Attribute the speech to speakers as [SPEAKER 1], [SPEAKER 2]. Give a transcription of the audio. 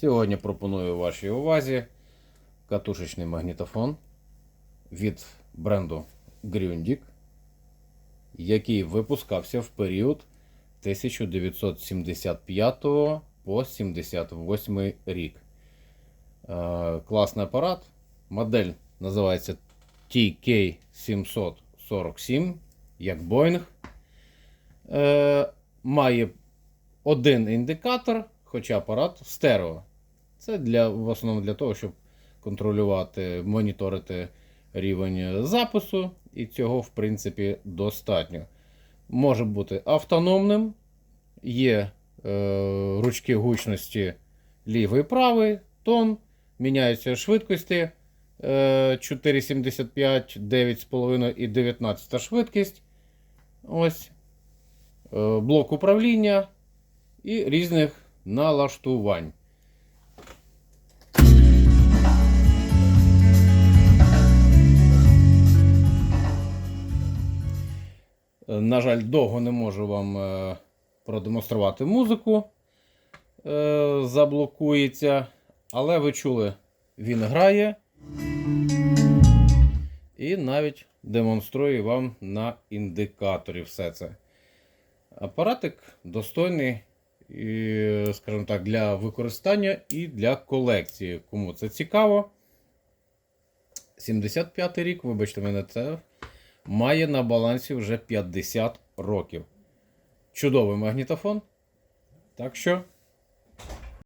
[SPEAKER 1] Сьогодні пропоную вашій увазі катушечний магнітофон від бренду Grundig, який випускався в період 1975 по 78 рік. Е, класний апарат. Модель називається TK747, як Boeing. Е, має один індикатор, хоча апарат стерео. Це для, в основному для того, щоб контролювати, моніторити рівень запису, і цього, в принципі, достатньо. Може бути автономним, є е, ручки гучності лівий і правий, тон, міняються швидкості е, 4,75, 9,5 і 19 швидкість. Ось. Е, блок управління і різних налаштувань. На жаль, довго не можу вам е, продемонструвати музику. Е, Заблокується. Але ви чули, він грає. І навіть демонструю вам на індикаторі все це. Апаратик достойний, і, скажімо так, для використання і для колекції. Кому це цікаво. 75 й рік, вибачте мене, це має на балансі вже 50 років. Чудовий магнітофон. Так що